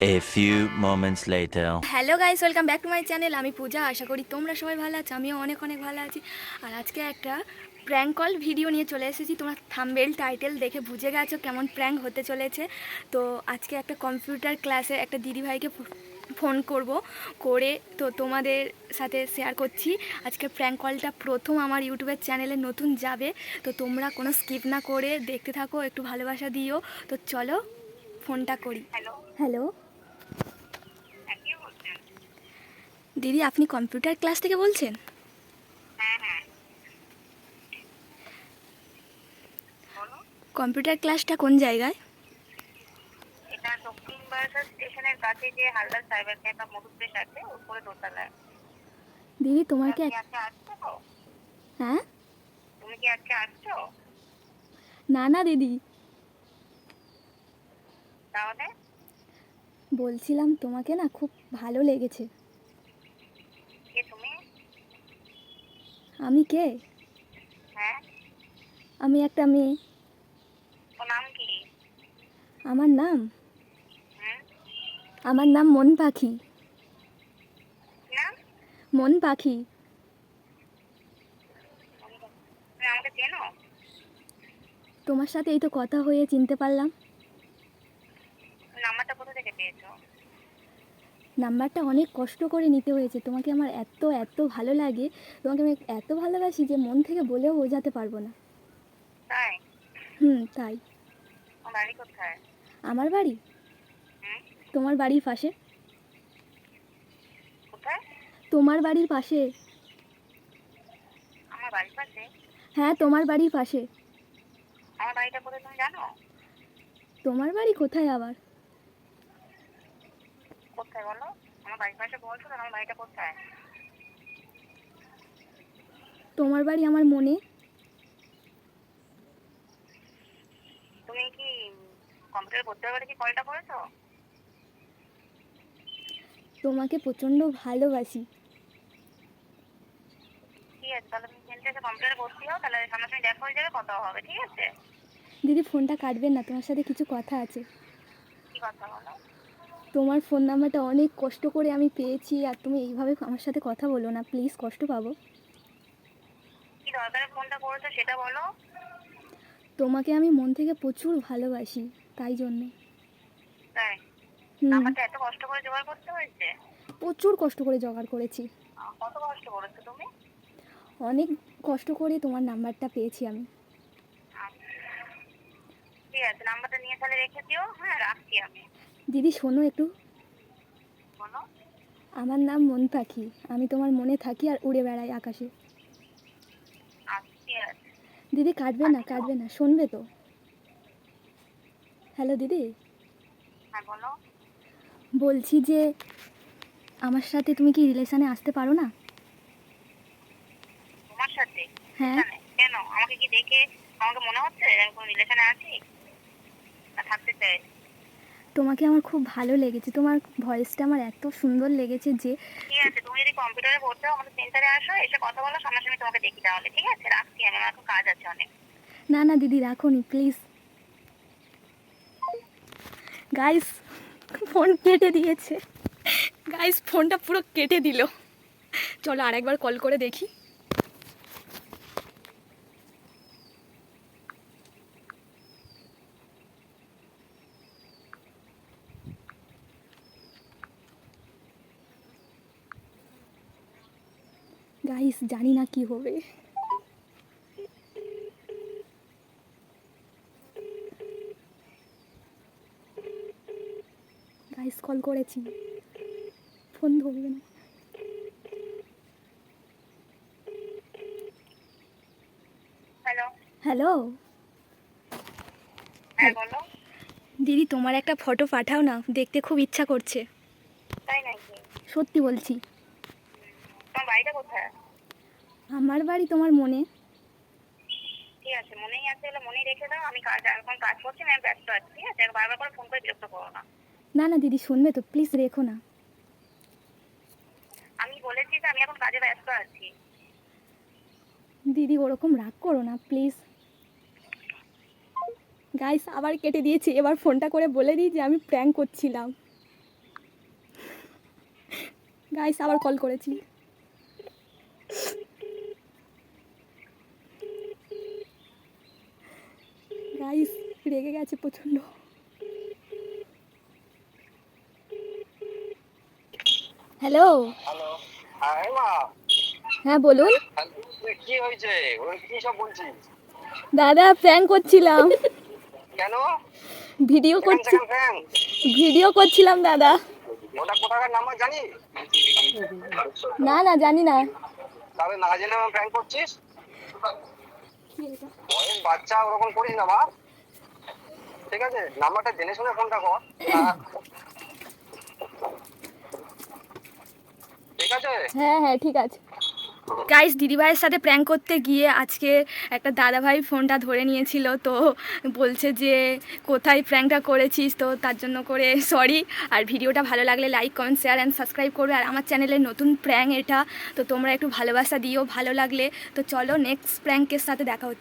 A few moments later. Hello guys welcome back to my channel আমি পূজা আশা করি তোমরা সবাই ভালো আছো আমিও অনেক অনেক ভালো আছি। আর আজকে একটা প্র্যাঙ্ক কল ভিডিও নিয়ে চলে এসেছি। তোমরা থাম্বেল টাইটেল দেখে বুঝে গেছো কেমন প্র্যাঙ্ক হতে চলেছে। তো আজকে একটা কম্পিউটার ক্লাসে একটা দিদিভাইকে ফোন করব করে তো তোমাদের সাথে শেয়ার করছি। আজকে প্র্যাঙ্ক কলটা প্রথম আমার ইউটিউবের চ্যানেলে নতুন যাবে। তো তোমরা কোনো স্কিপ না করে দেখতে থাকো একটু ভালোবাসা দিও। তো চলো ফোনটা করি। হ্যালো হ্যালো হ্যাঁ কে বলছেন দিদি আপনি কম্পিউটার ক্লাস থেকে বলছেন? হ্যাঁ হ্যাঁ কম্পিউটার ক্লাসটা কোন জায়গায়? এটা দক্ষিণ স্টেশনের কাছে যে হালদার সাইবার ক্যাফে মধুপ্রেস আছে উপরে দোতলায়। দিদি তোমার কি আজকে আসছো? হ্যাঁ? তুমি কি আজকে আসছো? না না দিদি। তাহলে? বলছিলাম তোমাকে না খুব ভালো লেগেছে কে তুমি আমি কে? হ্যাঁ? আমি একটা মেয়ে। নাম কি? আমার নাম? আমার নাম মন পাখি। মন পাখি। তোমার সাথে এই তো কথা হয়ে চিনতে পারলাম। নাম্বারটা কোথা থেকে পেয়েছ? নাম্বারটা অনেক কষ্ট করে নিতে হয়েছে। তোমাকে আমার এত এত ভালো লাগে। তোমাকে আমি এত ভালোবাসি যে মন থেকে বলেও বোঝাতে পারব না। তাই? হুম তাই। বাড়ি কোথায়? আমার বাড়ি? তোমার বাড়ির পাশে? কোথায়? তোমার বাড়ির পাশে? আমার বাড়ির পাশে? হ্যাঁ তোমার বাড়ির পাশে। আমার বাড়িটা কোথায় তুমি জানো? তোমার বাড়ি কোথায় আবার? কোথায় বলো? আমার বাড়ির পাশে বলছো আমার বাড়িটা কোথায়? তোমার বাড়ি আমার মনে। তুমি কি কম্পিউটার করতে পারে কি কলটা করেছ তোমাকে প্রচণ্ড ভালোবাসি। ঠিক আছে? তাহলে তুমি এসে কম্পিউটারে ভর্তি হও তাহলে সামনাসামনি দেখা হয়ে যাবে কথা হবে ঠিক আছে? দিদি ফোনটা কাটবেন না তোমার সাথে কিছু কথা আছে। কি কথা বলো? তোমার ফোন নাম্বারটা অনেক কষ্ট করে আমি পেয়েছি আর তুমি এইভাবে আমার সাথে কথা বলো না প্লিজ কষ্ট পাবো। কি দরকারে ফোনটা করেছ সেটা বলো। তোমাকে আমি মন থেকে প্রচুর ভালোবাসি তাই জন্য। তাই? নাম্বারটা এত কষ্ট করে জোগাড় করতে হয়েছে? প্রচুর কষ্ট করে জোগাড় করেছি। কত কষ্ট করেছ তুমি? অনেক কষ্ট করে তোমার নাম্বারটা পেয়েছি আমি। আচ্ছা। ঠিক আছে নাম্বারটা নিয়ে তাহলে রেখে দিও। হ্যাঁ রাখছি আমি। দিদি শোনো একটু। বলো। আমার নাম মন পাখি। আমি তোমার মনে থাকি আর উড়ে বেড়াই আকাশে। আচ্ছা। দিদি কাটবে না কাটবে না শুনবে তো। হ্যালো দিদি। হ্যাঁ বলছি যে আমার সাথে তুমি কি রিলেশনে আসতে পারো না? তোমার সাথে? হ্যাঁ। কেন? আমাকে কি দেখে আমাকে মনে হচ্ছে আমি কোনো রিলেশনে আছি? থাকতে চাই। তোমাকে আমার খুব ভালো লেগেছে। তোমার ভয়েসটা আমার এত সুন্দর লেগেছে যে ঠিক আছে তুমি যদি কম্পিউটারে হও আমাদের সেন্টারে আসো এসে কথা বলো সামনাসামনি তোমাকে দেখি তাহলে ঠিক আছে? রাখছি আমি আমার কাজ আছে অনেক। না না দিদি রাখো নি প্লিজ গাইস ফোন কেটে দিয়েছে। গাইস ফোনটা পুরো কেটে দিল। চলো আরেকবার কল করে দেখি। গাইস জানি না কি হবে। গাইস কল করেছি। ফোন ধরবে না। হ্যালো হ্যালো হ্যাঁ দিদি তোমার একটা ফটো পাঠাও না দেখতে খুব ইচ্ছা করছে। সত্যি বলছি। তোমার বাড়িটা কোথায়? আমার বাড়ি তোমার মনে? ঠিক আছে মনেই আছে হলে মনেই রেখে দাও আমি কাজ এখন কাজ করছি আমি ব্যস্ত আছি ঠিক আছে? বারবার করে ফোন করে বিরক্ত করো না। না না দিদি শুনবে তো প্লিজ রেখো না। আমি বলেছি যে আমি এখন কাজে ব্যস্ত আছি। দিদি ওরকম রাগ করো না প্লিজ গাইস আবার কেটে দিয়েছি এবার ফোনটা করে বলে দিই যে আমি প্র্যাঙ্ক করছিলাম। গাইস আবার কল করেছি। গাইস রেগে গেছে প্রচণ্ড। হ্যালো? হ্যালো হ্যাঁ বলুন। কি হয়েছে? কি সব বলছিস? দাদা প্র্যাঙ্ক করছিলাম। কেন? ভিডিও করছি ভিডিও করছিলাম দাদা। ওটা কোথাকার নাম্বার জানি না না জানি না। তাহলে না জেনে প্র্যাঙ্ক করছিস? ওই বাচ্চা ওরকম করিস না মা ঠিক আছে? নাম্বারটা জেনে শুনে ফোনটা কর। হ্যাঁ। ঠিক আছে? হ্যাঁ হ্যাঁ ঠিক আছে। গাইস দিদিভাইয়ের সাথে প্র্যাঙ্ক করতে গিয়ে আজকে একটা দাদাভাই ফোনটা ধরে নিয়েছিল, তো বলছে যে, কোথায় প্র্যাঙ্কটা করেছিস? তো তার জন্য করে সরি আর ভিডিওটা ভালো লাগলে like comment share and subscribe করবে। আর আমার চ্যানেলের নতুন প্র্যাঙ্ক এটা, তো তোমরা একটু ভালোবাসা দিও, ভালো লাগলে। তো চলো নেক্সট প্র্যাঙ্কের সাথে দেখা হচ্ছে।